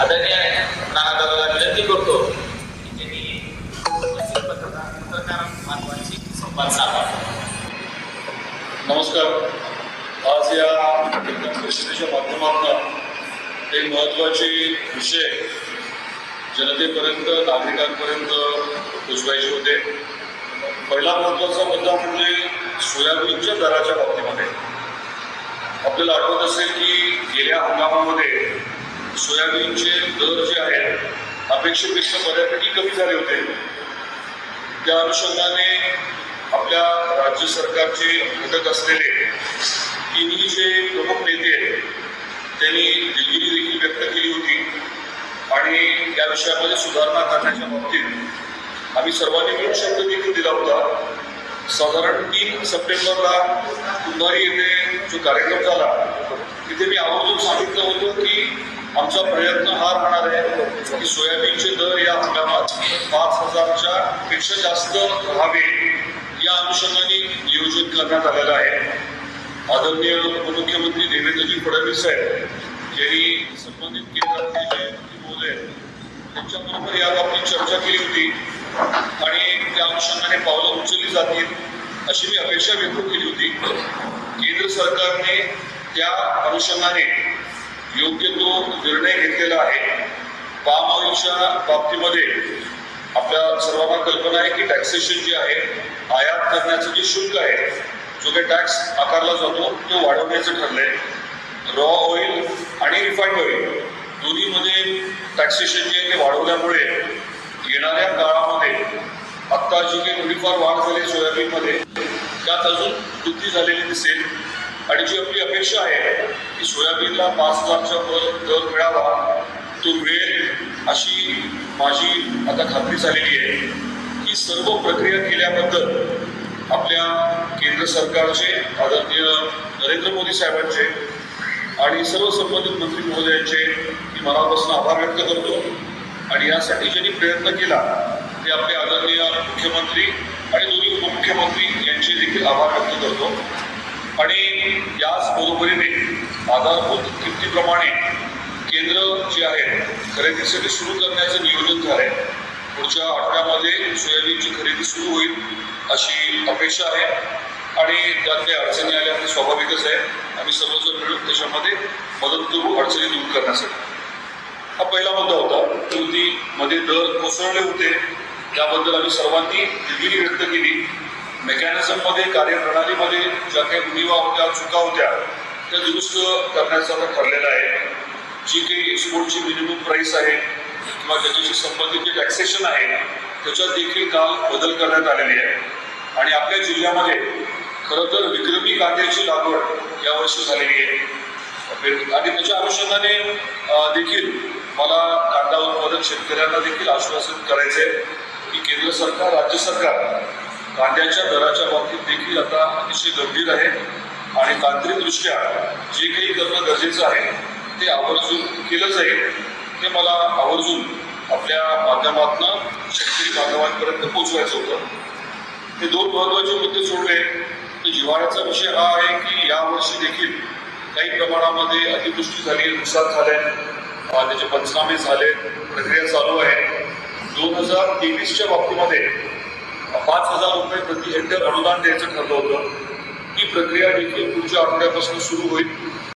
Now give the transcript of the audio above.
आता मी नानादाला विनंती करतो की त्यांनी मानवांशी संवाद साधा नमस्कार. आज या परिषदेच्या माध्यमातून एक महत्त्वाचे विषय जनतेपर्यंत नागरिकांपर्यंत पोचवायचे होते. पहिला महत्त्वाचा मुद्दा म्हणजे सोयाबीनच्या दराच्या बाबतीमध्ये. आपल्याला आठवत असेल की गेल्या हंगामामध्ये सोयाबीनचे दर जे आहेत अपेक्षेपेक्षा बऱ्यापैकी कमी झाले होते. त्या अनुषंगाने आपल्या राज्य सरकारचे घटक असलेले तिन्ही जे प्रमुख नेते आहेत त्यांनी दिलगिरी देखील व्यक्त केली होती आणि या विषयामध्ये सुधारणा करण्याच्या बाबतीत आम्ही सर्वांनी मिळून शब्द देखील दिला होता. साधारण तीन सप्टेंबरला कुंभारी येथे जो कार्यक्रम झाला तिथे मी आवर्जून सांगितलं होतं की आमचा प्रयत्न हा राहणार आहे की सोयाबीनचे दर या हंगामात पाच हजारच्या पेक्षा जास्त राहावे या अनुषंगाने नियोजन करण्यात आलेलं आहे. आदरणीय उपमुख्यमंत्री देवेंद्रजी फडणवीस साहेब यांनी संबंधित केंद्रातले जे मंत्री महोदय त्यांच्याबरोबर या बाबतीत चर्चा केली होती आणि त्या अनुषंगाने पावलं उचलली जातील अशी मी अपेक्षा व्यक्त केली होती. केंद्र सरकारने त्या अनुषंगाने योग्य तो निर्णय घेतलेला आहे. पाम ऑइलच्या बाबतीमध्ये आपल्या सर्वांना कल्पना आहे की टॅक्सेशन जे आहे आयात करण्याचं जे शुल्क आहे जो काही टॅक्स आकारला जातो तो वाढवण्याचं ठरलंय. रॉ ऑइल आणि रिफाईंड ऑइल दोन्हीमध्ये टॅक्सेशन जे आहे ते वाढवल्यामुळे येणाऱ्या काळामध्ये आत्ता जी काही थोडीफार वाढ झाली सोयाबीनमध्ये त्यात अजून वृद्धी झालेली दिसेल. आणि जी आपली अपेक्षा आहे की सोयाबीनला पाच हजारच्या वर दर मिळावा तो मिळेल अशी माझी आता खात्री झालेली आहे. ही सर्व प्रक्रिया केल्याबद्दल आपल्या केंद्र सरकारचे आदरणीय नरेंद्र मोदी साहेबांचे आणि सर्व संबंधित मंत्री महोदयांचे मी मनापासून आभार व्यक्त करतो. आणि यासाठी ज्यांनी प्रयत्न केला ते आपले आदरणीय मुख्यमंत्री आणि दोन्ही उपमुख्यमंत्री यांचे देखील आभार व्यक्त करतो. आणि याच बरोबरीने आधारभूत किमतीप्रमाणे केंद्र जे आहे खरेदीसाठी सुरू करण्याचं नियोजन झालंय. पुढच्या आठवड्यामध्ये सोयाबीनची खरेदी सुरू होईल अशी अपेक्षा आहे. आणि त्यात काही अडचणी आल्या ते स्वाभाविकच आहे. आम्ही सर्वजण मिळून त्याच्यामध्ये मदत करू अडचणी दूर करण्यासाठी. हा पहिला मुद्दा होता. कृतीमध्ये दर कोसळले होते. त्याबद्दल आम्ही सर्वांनी दिलगिरी व्यक्त केली. मेकॅनिझममध्ये कार्यप्रणालीमध्ये ज्या काही उणीवा होत्या चुका होत्या त्या दुरुस्त करण्याचं आता ठरलेलं आहे. जी काही एक्सपोर्टची मिनिमम प्राईस आहे किंवा त्याच्याशी संबंधित जे टॅक्सेशन आहे त्याच्यात देखील काल बदल करण्यात आलेली आहे. आणि आपल्या जिल्ह्यामध्ये खरं तर विक्रमी कांद्याची लागवड यावर्षी झालेली आहे. आणि त्याच्या अनुषंगाने देखील मला कांदा उत्पादक शेतकऱ्यांना देखील आश्वासन करायचे की केंद्र सरकार राज्य सरकार कांद्याच्या दराच्या बाबतीत देखील आता अतिशय गंभीर आहे. आणि तांत्रिकदृष्ट्या जे काही करणं गरजेचं आहे ते आवर्जून केलं जाईल. ते मला आवर्जून आपल्या माध्यमातून शेतकरी बांधवांपर्यंत पोचवायचं होतं. हे दोन महत्त्वाचे मुद्दे सोडले तर जिव्हाळ्याचा विषय हा आहे की यावर्षी देखील काही प्रमाणामध्ये अतिवृष्टी झाली नुकसान झालंय. त्याचे पंचनामे झाले प्रक्रिया चालू आहे. दोन हजार तेवीसच्या बाबतीमध्ये पाच हजार रुपये प्रति हेक्टर अनुदान द्यायचं ठरलं होतं. ही प्रक्रिया देखील पुढच्या आठवड्यापासून सुरू होईल.